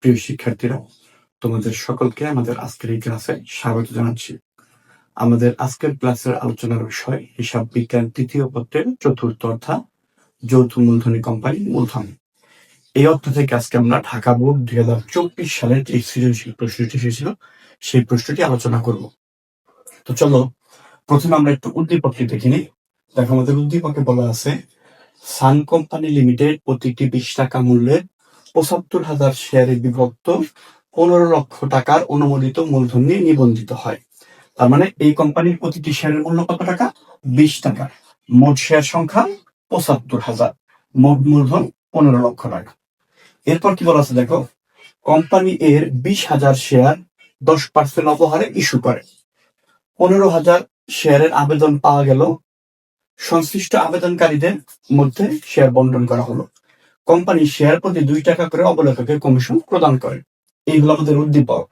প্রিয় শিক্ষার্থীরা, তোমাদের সকলকে আমাদের আজকের এই ক্লাসে স্বাগত জানাচ্ছি। আমাদের আজকের ক্লাসের আলোচনার বিষয় হিসাব বিজ্ঞান তৃতীয় পত্রের চতুর্থ অর্থাৎ যৌথ মূলধনী কোম্পানি মূলধন। এই অর্থ থেকে আজকে আমরা ঢাকা বোর্ড দুই হাজার চব্বিশ সালের যে সৃজনশীল প্রশ্নটি এসেছিল, সেই প্রশ্নটি আলোচনা করব। তো চলো, প্রথমে আমরা একটু উদ্দীপকটি দেখে নিই। দেখো, আমাদের উদ্দীপকে বলা আছে, সান কোম্পানি লিমিটেড প্রতিটি বিশ টাকা মূল্যের পঁচাত্তর হাজার শেয়ারে বিভক্ত পনেরো লক্ষ টাকার অনুমোদিত মূলধন নিয়ে নিবন্ধিত হয়। তার মানে এই কোম্পানির প্রতিটি শেয়ারের মূল্য কত টাকা? বিশ টাকা। মোট শেয়ার সংখ্যা পঁচাত্তর হাজার। মোট মূলধন পনেরো লক্ষ টাকা। এরপর কি বলা আছে দেখো? কোম্পানি এর বিশ হাজার শেয়ার দশ পার্সেন্ট অপহারে ইস্যু করে। পনেরো হাজার শেয়ারের আবেদন পাওয়া গেল। সংশ্লিষ্ট আবেদনকারীদের মধ্যে শেয়ার বন্টন করা হলো। কোম্পানি শেয়ার প্রতি দুই টাকা করে অবলেখকে কমিশন প্রদান করে। এই হলো আমাদের উদ্দীপক।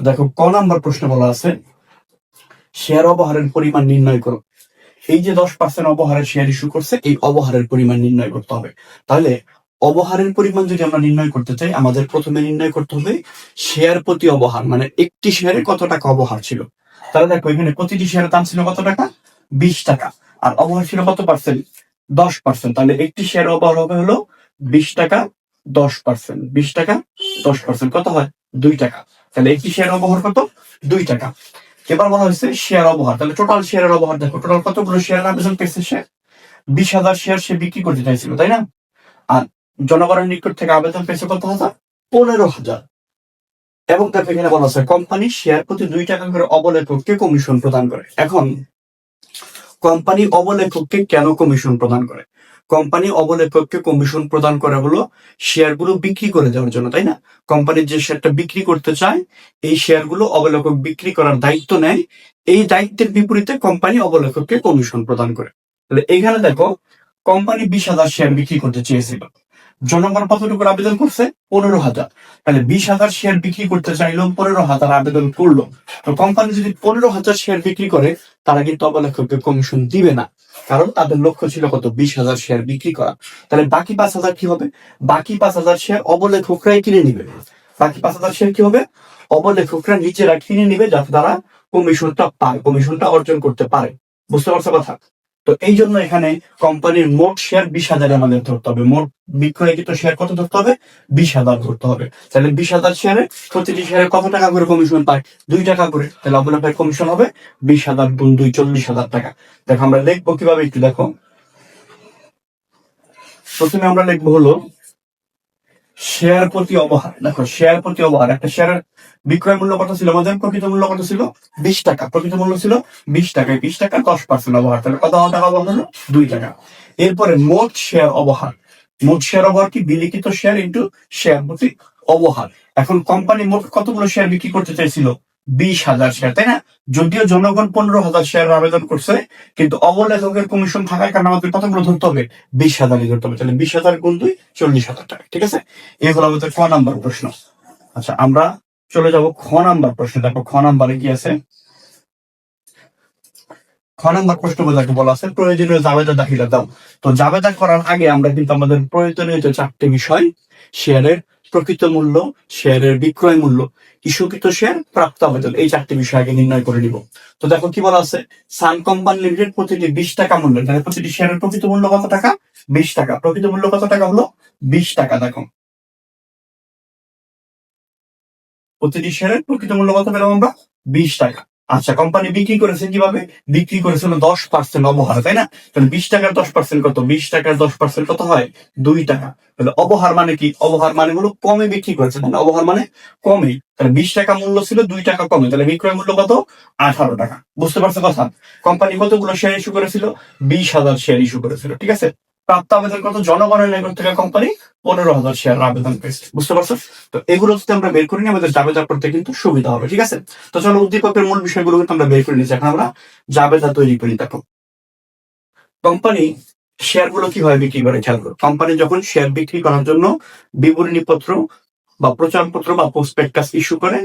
দেখো, ক নাম্বার প্রশ্ন বলা আছে, শেয়ার অবহারের পরিমাণ নির্ণয় করো। এই যে দশ পার্সেন্ট অবহারের শেয়ার ইস্যু করছে, এই অবহারের পরিমাণ নির্ণয় করতে হবে। তাহলে অবহারের পরিমাণ যদি আমরা নির্ণয় করতে চাই, আমাদের প্রথমে নির্ণয় করতে হবে শেয়ার প্রতি অবহার মানে একটি শেয়ারে কত টাকা অবহার ছিল। তাহলে দেখো, এখানে প্রতিটি শেয়ারের দাম ছিল কত টাকা? বিশ টাকা। আর অবহার ছিল কত পার্সেন্ট দশ পার্সেন্ট তাহলে একটি শেয়ার অবহার হবে হলো বিশ টাকা দশ পার্সেন্ট বিশ টাকা দশ পার্সেন্ট কত হয়? দুই টাকা। তাহলে একটি শেয়ার অবহার কত? দুই টাকা। এবার বলা হয়েছে শেয়ার অবহার। তাহলে টোটাল শেয়ারের অবহার দেখো। টোটাল কতগুলো শেয়ার আবেদন পেয়েছে সে? বিশ হাজার শেয়ার সে বিক্রি করতে চাইছিল, তাই না? আর জনগণের নিকট থেকে আবেদন পেয়েছে কত হাজার? পনেরো হাজার। এবং দেখো এখানে বলা আছে কোম্পানি শেয়ার প্রতি দুই টাকা করে অবলেখককে কমিশন প্রদান করে। এখন কোম্পানি অবলেখককে কেন কমিশন প্রদান করে? কোম্পানি অবলেখককে কমিশন প্রদান করা হলো শেয়ারগুলো বিক্রি করে দেওয়ার জন্য, তাই না? কোম্পানি যে শেয়ারটা বিক্রি করতে চায়, এই শেয়ারগুলো অবলেখক বিক্রি করার দায়িত্ব নেয়, এই দায়িত্বের বিপরীতে কোম্পানি অবলেখককে কমিশন প্রদান করে। তাহলে এখানে দেখো, কোম্পানি বিশ হাজার শেয়ার বিক্রি করতে চেয়েছিল। জনগণ কতটুকু আবেদন করছে? পনেরো হাজার। তাহলে বিশ হাজার শেয়ার বিক্রি করতে চাইলো, পনেরো হাজার আবেদন করল। তো কোম্পানি যদি পনেরো হাজার শেয়ার বিক্রি করে, তারা কিন্তু অবলেখককে কমিশন দিবে না। কারণ তাদের লক্ষ্য ছিল কত? বিশ হাজার শেয়ার বিক্রি করা। তাহলে বাকি পাঁচ হাজার কি হবে? বাকি পাঁচ হাজার শেয়ার অবলেখকরাই কিনে নিবে। বাকি পাঁচ হাজার শেয়ার কি হবে? অবলেখকরা নিজেরা কিনে নিবে যাতে তারা কমিশনটা পায় কমিশনটা অর্জন করতে পারে। বুঝতে পারছ কথা? তো এই জন্য এখানে কোম্পানির মোট শেয়ার বিশ হাজার আমাদের ধরতে হবে। মোট বিক্রয়কৃত শেয়ার কত ধরতে হবে? বিশ হাজার ধরতে হবে। তাহলে বিশ হাজার শেয়ারে প্রতিটি শেয়ারে কত টাকা করে কমিশন পায়? দুই টাকা করে। তাহলে অবলেখের কমিশন হবে বিশ হাজার গুণ দুই, চল্লিশ হাজার টাকা। দেখো আমরা লিখব কীভাবে একটু, দেখো। প্রথমে আমরা লিখব হলো শেয়ার প্রতি অবহার। দেখো, শেয়ার প্রতি অবহার। একটা শেয়ারের বিক্রয় মূল্য কত ছিল আমাদের প্রকৃত মূল্য কত ছিল বিশ টাকা। প্রকৃত মূল্য ছিল বিশ টাকায় বিশ টাকা দশ পার্সেন্ট অবহার। তাহলে কত টাকা অবহার হলো দুই টাকা। এরপরে মোট শেয়ার অবহার। মোট শেয়ার অবহার কি? বিলিখিত শেয়ার ইন্টু শেয়ার প্রতি অবহার। এখন কোম্পানি মোট কতগুলো শেয়ার বিক্রি করতে চাইছিল? বিশ হাজার শেয়ার তাই না? যদিও জনগণ পনেরো হাজার শেয়ার আবেদন করছে, কিন্তু অবলেখকের কমিশন থাকার কারণে আমাদের কতগুলো ধরতে হবে। বিশ হাজারই ধরতে হবে, তাহলে বিশ হাজার গুণ দুই, চল্লিশ হাজার টাকা, ঠিক আছে? এই হলো আমাদের ক নাম্বার প্রশ্ন। আচ্ছা আমরা চলে যাব খ নাম্বার প্রশ্ন। দেখো, খ নাম্বারে কি আছে? খ নাম্বার প্রশ্ন যাকে বলা আছে, প্রয়োজনীয় জাবেদা দাখিলা দাও। তো জাবেদা করার আগে আমরা কিন্তু আমাদের প্রয়োজনীয় যে চারটি বিষয় শেয়ারের প্রকৃত মূল্য, শেয়ারের বিক্রয় মূল্য ইস্যুকৃত শেয়ার, প্রাপ্ত আবেদন। এই চারটি বিষয় আগে নির্ণয় করে নিব। তো দেখো কি বলা আছে? সান কোম্পানি লিমিটেড প্রতিটি বিশ টাকা মূল্য তাহলে প্রতিটি শেয়ারের প্রকৃত মূল্য কত টাকা? বিশ টাকা। প্রকৃত মূল্য কত টাকা হলো? বিশ টাকা। দেখো। প্রতিটি শেয়ারের প্রকৃত মূল্য কত পেলাম আমরা? বিশ টাকা। আচ্ছা কোম্পানি বিক্রি করেছে কীভাবে? বিক্রি করেছিল দশ পার্সেন্ট অবহার, তাই না? তাহলে বিশ টাকার দশ পার্সেন্ট কত? বিশ টাকার দশ পার্সেন্ট কত হয়? দুই টাকা। তাহলে অবহার মানে কি? অবহার মানে হলো কমে বিক্রি করেছে না? অবহার মানে কমে। তাহলে বিশ টাকা মূল্য ছিল, দুই টাকা কমে। তাহলে বিক্রয় মূল্য কত? আঠারো টাকা। বুঝতে পারছ কথা? কোম্পানি কতগুলো শেয়ার ইস্যু করেছিল? বিশ হাজার শেয়ার ইস্যু করেছিল, ঠিক আছে? প্রাপ্ত আবেদন কত? জনগণের নিকট থেকে কোম্পানি পনেরো হাজার শেয়ার আবেদন পেয়েছে। বুঝতে পারছ? তো এগুলো যদি আমরা বের করি আমাদের জাবেদা করতে কিন্তু সুবিধা হবে, ঠিক আছে? তো চলো উদ্দীপকের মূল বিষয়গুলো কিন্তু আমরা বের করে নিচ্ছি এখন আমরা জাবেদা তৈরি করি, দেখো। কোম্পানি শেয়ারগুলো কীভাবে বিক্রি করে? খেয়াল করো, কোম্পানি যখন শেয়ার বিক্রি করার জন্য বিবরণী পত্র বা প্রচারপত্র বা প্রসপেক্টাস ইস্যু করে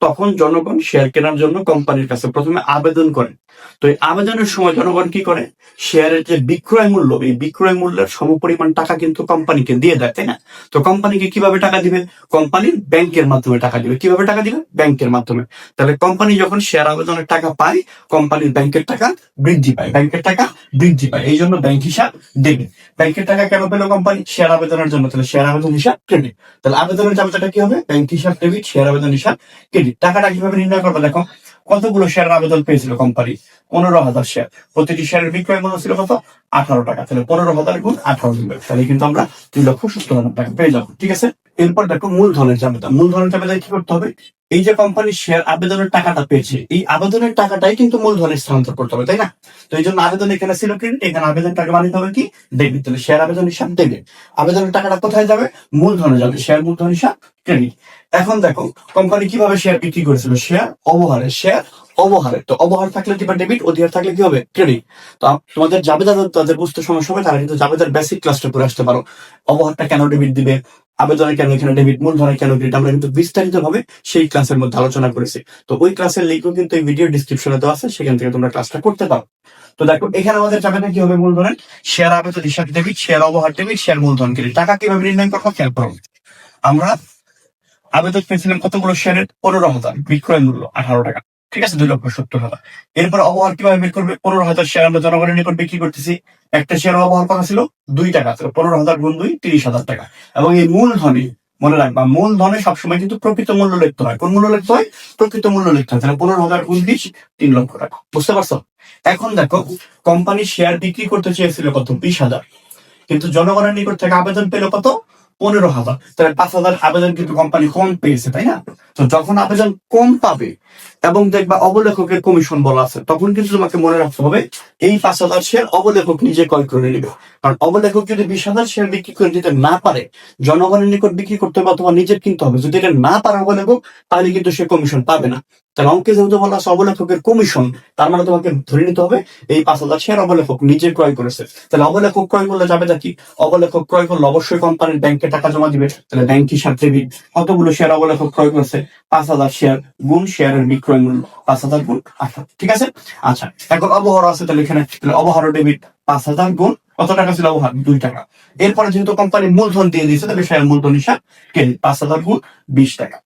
তখন জনগণ শেয়ার কেনার জন্য কোম্পানির কাছে প্রথমে আবেদন করে। তো এই আবেদনের সময় জনগণ কি করে? শেয়ারের যে বিক্রয় মূল্য, এই বিক্রয় মূল্যের সমপরিমাণ টাকা কিন্তু কোম্পানিকে দিয়ে দেয়, তাই না? তো কোম্পানিকে কীভাবে টাকা দিবে? কোম্পানি ব্যাংকের মাধ্যমে টাকা দিবে। কীভাবে টাকা দিবে? ব্যাংকের মাধ্যমে। তাহলে কোম্পানি যখন শেয়ার আবেদনের টাকা পায় কোম্পানির ব্যাংকের টাকা বৃদ্ধি পায়। ব্যাংকের টাকা বৃদ্ধি পায়। এই জন্য ব্যাংক হিসাব দেবে। ব্যাংকের টাকা কেন পেল কোম্পানি শেয়ার আবেদনের জন্য। তাহলে শেয়ার আবেদন হিসাব ক্রেডিট তাহলে আবেদনের জামাটা কি হবে? ব্যাংক হিসাব ডেবিট শেয়ার আবেদন হিসাব ক্রেডিট টাকাটা কীভাবে নির্ণয় করবে? দেখো, কতগুলো শেয়ার আবেদন পেয়েছিল কোম্পানি পনেরো হাজার শেয়ার। প্রতিটি শেয়ারের বিক্রয় মূল্য ছিল কত? আঠারো টাকা। তাহলে পনেরো হাজার গুণ আঠারো তাহলে কিন্তু আমরা দুই লক্ষ সত্তর হাজার টাকা পেয়ে যাব। ঠিক আছে? এরপর দেখো মূলধনের জামেদা মূলধনের জামেদা কি করতে হবে? এই যে কোম্পানি শেয়ার আবেদনের টাকাটা পেয়েছে, এই আবেদনের টাকাটাই কিন্তু মূলধনে স্থানান্তর করতে হবে, তাই না? তো এই জন্য আবেদন এখানে ছিল ক্রেডিট এখানে আবেদন টাকা বানাতে হবে কি? ডেবিট তাহলে শেয়ার আবেদন হিসাব ডেবিট আবেদনের টাকাটা কোথায় যাবে? মূলধনে যাবে শেয়ার মূলধন হিসাব ক্রেডিট এখন দেখো কোম্পানি কীভাবে শেয়ার বিক্রি করেছিল? শেয়ার অবহারে শেয়ার অবহারে। তো অবহার থাকলে কি ডেবিট অধিহার থাকলে কি হবে? ক্রেডিট তো তোমাদের জাবেদার, তাদের বুঝতে সমস্যা হবে, তারা কিন্তু জাবেদার বেসিক ক্লাসটা করে আসতে পারো। অবহারটা কেন ডেবিট দিবে? আবেদনে কেন এখানে ডেবিট মূলধনে কেন ক্রেডিট আমরা কিন্তু বিস্তারিত ভাবে সেই ক্লাসের মধ্যে আলোচনা করেছি। তো ওই ক্লাসের লিঙ্কও কিন্তু এই ভিডিও ডিসক্রিপশনে দেওয়া আছে, সেখান থেকে তোমরা ক্লাসটা করতে পারো। তো দেখো, এখানে আমাদের জাবেদা কি হবে মূলধনের শেয়ার আবেদন হিসাব ডেবিট শেয়ার অবহার ডেবিট শেয়ার মূলধন ক্রেডিট। টাকা কীভাবে নির্ণয় করব? খেয়াল করো। আমরা আবেদন পেয়েছিলাম কতগুলো শেয়ারের? পনেরো হাজার। বিক্রয় মূল্য আঠারো টাকা। ঠিক আছে, দুই লক্ষ সত্তর হাজার। এরপর অবহার কীভাবে বের করবে? পনেরো হাজার শেয়ার আমরা জনগণের নিকট বিক্রি করতেছি। একটা শেয়ার অবহার কথা ছিল দুই টাকা পনেরো হাজার গুণ দুই, তিরিশ হাজার টাকা। এবং এই মূলধনে মনে রাখবা মূলধনে সবসময় কিন্তু প্রকৃত মূল্য লিখতে হয়। কোন মূল্য লিখতে হয়? প্রকৃত মূল্য লিখতে হয়। তাহলে পনেরো হাজার গুণ বিশ, তিন লক্ষ টাকা। বুঝতে পারছ? এখন দেখো কোম্পানি শেয়ার বিক্রি করতে চেয়েছিল কত? বিশ হাজার। কিন্তু জনগণের নিকট থেকে আবেদন পেল কত? পনেরো হাজার। তাহলে পাঁচ হাজার আবেদন কিন্তু কোম্পানি কম পেয়েছে, তাই না? তো যখন আবেদন কম পাবে এবং দেখবা অবলেখকের কমিশন বলা আছে, তখন কিন্তু তোমাকে মনে রাখতে হবে, এই পাঁচ হাজার শেয়ার অবলেখক নিজে ক্রয় করে নেবে। কারণ অবলেখক যদি বিশ হাজার শেয়ার বিক্রি করে দিতে না পারে, জনগণের নিকট বিক্রি করতে হবে অথবা নিজের কিনতে হবে। যদি এটা না পারে অবলেখক, তাহলে কিন্তু সে কমিশন পাবে না। তাহলে অঙ্কে যেহেতু বলা আছে অবলেখকের কমিশন তার মানে তোমাকে ধরে নিতে হবে এই পাঁচ হাজার শেয়ার অবলেখক নিজে ক্রয় করেছে। তাহলে অবলেখক ক্রয় করলে যাবে কি? অবলেখক ক্রয় করলে অবশ্যই কোম্পানির ব্যাংকে টাকা জমা দিবে। তাহলে ব্যাংক হিসাব দেবি কতগুলো শেয়ার অবলেখক ক্রয় করেছে? পাঁচ হাজার শেয়ার গুণ শেয়ারের বিক্রয় মূল্য, পাঁচ হাজার গুণ আঠারো ঠিক আছে? আচ্ছা এখন অবহার আছে, তাহলে এখানে অবহার ডেবিট পাঁচ হাজার গুণ, কত টাকা ছিল অবহার? দুই টাকা। এরপরে যেহেতু কোম্পানি মূলধন দিয়ে দিয়েছে, তাহলে শেয়ার মূলধন হিসাব পাঁচ হাজার গুণ বিশ টাকা।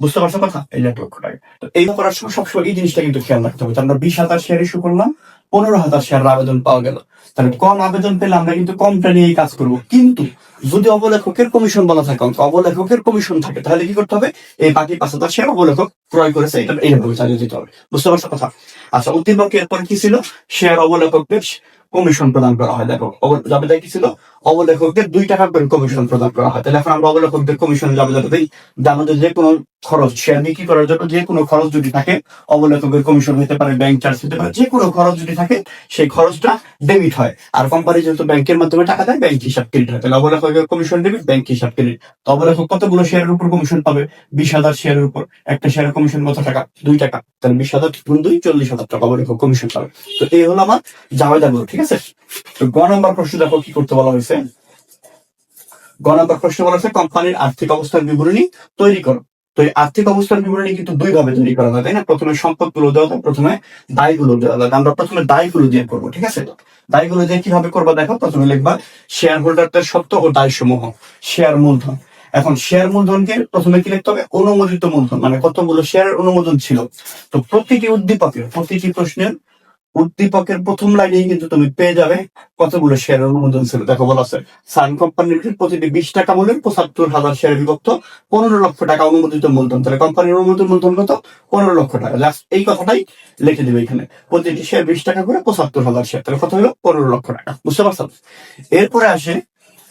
বুঝতে পারছ কথা? এই এক লক্ষ টাকা তো এই করার সময় সবসময় এই জিনিসটা কিন্তু খেয়াল রাখতে হবে। আমরা বিশ হাজার শেয়ার ইস্যু করলাম, পনেরো হাজার শেয়ার আবেদন পাওয়া গেল। তাহলে কম আবেদন পেলে আমরা কিন্তু কমটা নিয়েই কাজ করব। কিন্তু যদি অবলেখকের কমিশন বলা থাকে অঙ্ক অবলেখকের কমিশন থাকে, তাহলে কি করতে হবে? এই বাকি পাঁচ হাজার শেয়ার অবলেখক ক্রয় করেছে, এটা এইভাবে চালিয়ে দিতে হবে। বুঝতে পারছ কথা? আচ্ছা উদ্দীপক এরপর কি ছিল? শেয়ার অবলেখকদের কমিশন প্রদান করা হয়। দেখো জাবেদায় কি ছিল? অবলেখকদের দুই টাকা করে কমিশন প্রদান করা হয়। তাহলে এখন আমরা অবলেখকদের কমিশন জাবেদাটা দিই। আমাদের যে কোনো খরচ শেয়ার বিক্রি করার জন্য যে কোনো খরচ যদি থাকে, অবলেখকের কমিশন হতে পারে ব্যাংক চার্জ হতে পারে, যে কোনো খরচ যদি থাকে, সেই খরচটা ডেবিট হয়। আর কোম্পানি যেহেতু ব্যাংকের মাধ্যমে টাকা দেয় ব্যাংক হিসাব ক্রেডিট হয়। তাহলে কমিশন ডেবিট ব্যাংক হিসাব ক্রেডিট তো দেখো কতগুলো শেয়ারের উপর কমিশন পাবে? বিশ হাজার শেয়ারের উপর। একটা শেয়ারের কমিশন কত টাকা? দুই টাকা। তাহলে বিশ হাজার গুণ দুই, চল্লিশ হাজার টাকা অবলেখক কমিশন পাবে। তো এই হলো আমার জাবেদাগুলো ঠিক আছে? তো গ নম্বর প্রশ্ন দেখো কি করতে বলা হয়েছে? গ নম্বর প্রশ্ন বলা হয়েছে কোম্পানির আর্থিক অবস্থার বিবরণী তৈরি করো। তো এই আর্থিক অবস্থার বিবরণী কিন্তু দুই ভাবে তৈরি করা হয়, তাই না? প্রথমে সম্পদগুলো দেওয়া হয়, প্রথমে দায়গুলো দেওয়া হয়। আমরা প্রথমে দায়গুলো দিয়ে করব, ঠিক আছে? দায়গুলো দিয়ে কীভাবে করব দেখো, প্রথমে লিখবা শেয়ার হোল্ডারদের সত্য ও দায় সমূহ শেয়ার মূলধন। এখন শেয়ার মূলধনকে প্রথমে কি লিখতে হবে? অনুমোদিত মূলধন মানে কতগুলো শেয়ারের অনুমোদন ছিল? তো প্রতিটি উদ্দীপকের, প্রতিটি প্রশ্নের উদ্দীপকের প্রথম লাইনেই কিন্তু তুমি পেয়ে যাবে কতগুলো শেয়ারের অনুমোদন ছিল। দেখো বলা আছে সান কোম্পানি লিমিটেড প্রতিটি বিশ টাকা মূল্যের পঁচাত্তর হাজার শেয়ার বিভক্ত, পনেরো লক্ষ টাকা অনুমোদিত মূলধন। তাহলে কোম্পানির অনুমোদিত মূলধন কত? পনেরো লক্ষ টাকা। লাস্ট এই কথাটাই লিখে দেবে এখানে। প্রতিটি শেয়ার বিশ টাকা করে পঁচাত্তর হাজার শেয়ার। তাহলে কত হলো? পনেরো লক্ষ টাকা। বুঝতে পারছ? এরপরে আসে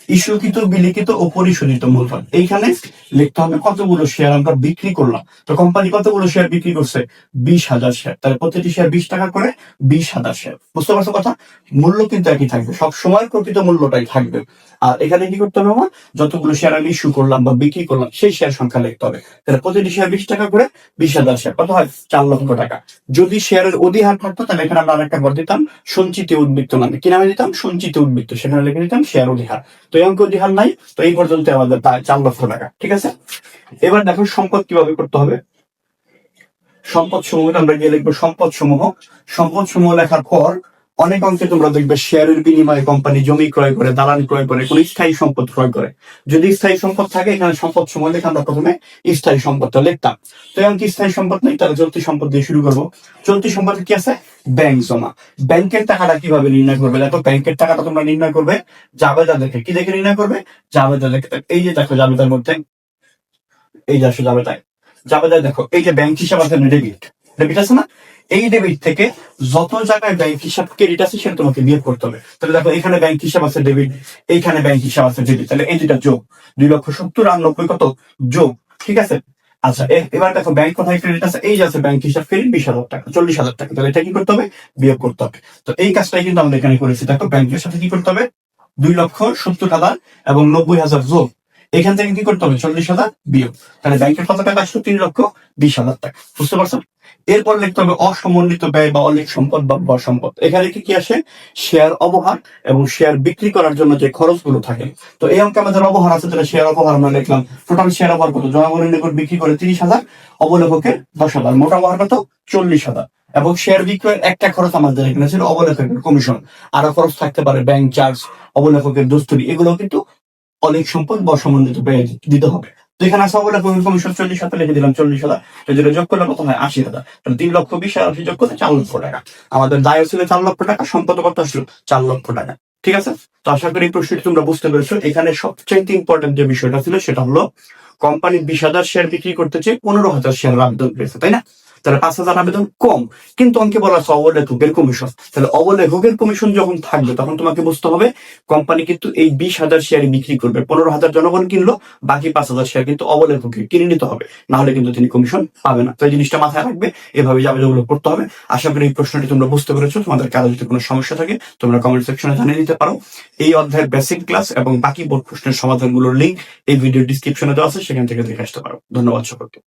ইস্যুকৃত বিলিখিত ও পরিশোধিত মূলধন। এইখানে লিখতে হবে কতগুলো শেয়ার আমরা বিক্রি করলাম। তো কোম্পানি কতগুলো শেয়ার বিক্রি করছে? বিশ হাজার শেয়ার তাহলে প্রতিটি শেয়ার বিশ টাকা করে বিশ হাজার শেয়ার বুঝতে পারছ কথা? মূল্য কিন্তু একই থাকবে। সব সময় প্রকৃত মূল্যটাই থাকবে। আর এখানে কি করতে হবে আমার? যতগুলো শেয়ার আমি ইস্যু করলাম বা বিক্রি করলাম, সেই শেয়ার সংখ্যা লিখতে হবে। তাহলে প্রতিটি শেয়ার বিশ টাকা করে বিশ হাজার শেয়ার কত হয়? চার লক্ষ টাকা। যদি শেয়ারের অধিহার থাকতো, তাহলে এখানে আমরা আরেকটা ঘর দিতাম, সঞ্চিত উদ্বৃত্ত নামে। কি নামে দিতাম? সঞ্চিত উদ্বৃত্ত। সেখানে লিখে দিতাম শেয়ার অধিহার। তো অঙ্ক অধিহার নাই, তো এই পর্যন্ত আমাদের চার লক্ষ টাকা, ঠিক আছে? এবার দেখো সম্পদ কীভাবে করতে হবে। সম্পদ সমূহ আমরা গিয়ে লিখব সম্পদ সমূহ সম্পদ সমূহ লেখার পর অনেক অংশে তোমরা দেখবে শেয়ারের বিনিময়ে কোম্পানি জমি ক্রয় করে, দালান ক্রয় করে, কোন স্থায়ী সম্পদ ক্রয় করে। যদি স্থায়ী সম্পদ থাকে, এখানে সম্পদ সমূহ লেখা আমরা প্রথমে স্থায়ী সম্পদটা লিখতাম। তো এখন কি স্থায়ী সম্পদ নেই? তাহলে চলতি সম্পদ দিয়ে শুরু করব। চলতি সম্পদে কি আছে? ব্যাংক জমা। ব্যাংকের টাকাটা কীভাবে নির্ণয় করবে? দেখো, ব্যাংকের টাকাটা তোমরা নির্ণয় করবে জাবেদা দেখে কি দেখে নির্ণয় করবে? জাবেদা দেখে এই যে দেখো জাবেদার মধ্যে, এই যে আসো জাবেদায়। জাবেদায় দেখো, এই যে ব্যাংক হিসাব আছে ডেবিট ডেবিট আছে না? এই ডেবিট থেকে যত জায়গায় ব্যাংক হিসাব ক্রেডিট আছে, সেটা তোমাকে বিয়োগ করতে হবে। তাহলে দেখো, এখানে ব্যাংক হিসাব আছে ডেবিট এইখানে ব্যাংক হিসাব আছে ডেবিট তাহলে এই দুটা যোগ, দুই লক্ষ সত্তর আর কত? যোগ, ঠিক আছে? আচ্ছা এবার দেখো ব্যাংক কোথায় ক্রেডিট আছে? এই যে আছে ব্যাংক হিসাব ক্রেডিট বিশ হাজার টাকা, চল্লিশ হাজার টাকা। তাহলে এটা কি করতে হবে? বিয়োগ করতে হবে। তো এই কাজটাই কিন্তু আমরা এখানে করেছি। দেখো ব্যাংকের সাথে কি করতে হবে? দুই লক্ষ সত্তর হাজার এবং নব্বই হাজার যোগ। এখান থেকে কি করতে হবে? চল্লিশ হাজার বিয়োগ। তাহলে ব্যাংকের কত টাকা? আসলো তিন লক্ষ বিশ হাজার টাকা। বুঝতে পারছ এরপর লিখতে হবে অসমন্বিত ব্যয় বা অলিক সম্পদ বা ভর সম্পদ। এখানে কি কি আসে? শেয়ার অবহার এবং শেয়ার বিক্রি করার জন্য যে খরচগুলো থাকে। তো এই অঙ্কে আমাদের অবহার আছে, তাহলে শেয়ার অবহার আমরা লিখলাম। টোটাল শেয়ার অবহার কত? জনগণের নিকট বিক্রি করে তিরিশ হাজার, অবলেখকের দশ হাজার। মোট অবহার কত? চল্লিশ হাজার। এবং শেয়ার বিক্রয়ের একটা খরচ আমাদের এখানে ছিল অবলেখকের কমিশন আরও খরচ থাকতে পারে ব্যাংক চার্জ অবলেখকের দস্তুরি। এগুলো কিন্তু অনেক সম্পদ বা সমন্বিত দিতে হবে। তো এখানে আছে অবলেখকের কমিশন চল্লিশ হাজার লিখে দিলাম, চল্লিশ হাজার। যেটা যোগ করলে কত হয়? আশি হাজার। তিন লক্ষ বিশ হাজার যোগ করতে চার লক্ষ টাকা। আমাদের দায় ছিল চার লক্ষ টাকা, সম্পদ কত আসলো? চার লক্ষ টাকা। ঠিক আছে? তো আশা করি প্রশ্নটি তোমরা বুঝতে পেরেছ। এখানে সবচেয়ে ইম্পর্টেন্ট যে বিষয়টা ছিল, সেটা হলো, কোম্পানি বিশ হাজার শেয়ার বিক্রি করতে চেয়ে পনেরো হাজার শেয়ার আবেদন করেছে, তাই না? তাহলে পাঁচ হাজার আবেদন কম। কিন্তু অঙ্কে বলা আছে অবলেখকের কমিশন তাহলে অবলেখকের কমিশন যখন থাকবে, তখন তোমাকে বুঝতে হবে কোম্পানি কিন্তু এই বিশ হাজার শেয়ার বিক্রি করবে। পনেরো হাজার জনগণ কিনলো, বাকি পাঁচ হাজার শেয়ার কিন্তু অবলেখকে কিনে নিতে হবে। না হলে কিন্তু তিনি কমিশন পাবে না। তো এই জিনিসটা মাথায় রাখবে, এভাবে যাবে যেগুলো করতে হবে। আশা করি এই প্রশ্নটি তোমরা বুঝতে পেরেছ। তোমাদের কারও যদি কোনো সমস্যা থাকে, তোমরা কমেন্ট সেকশনে জানিয়ে দিতে পারো। এই অধ্যায়ের বেসিক ক্লাস এবং বাকি বোর্ড প্রশ্নের সমাধানগুলোর লিঙ্ক এই ভিডিও ডিসক্রিপশনে দেওয়া আছে, সেখান থেকে দেখে আসতে পারো। ধন্যবাদ সকলকে।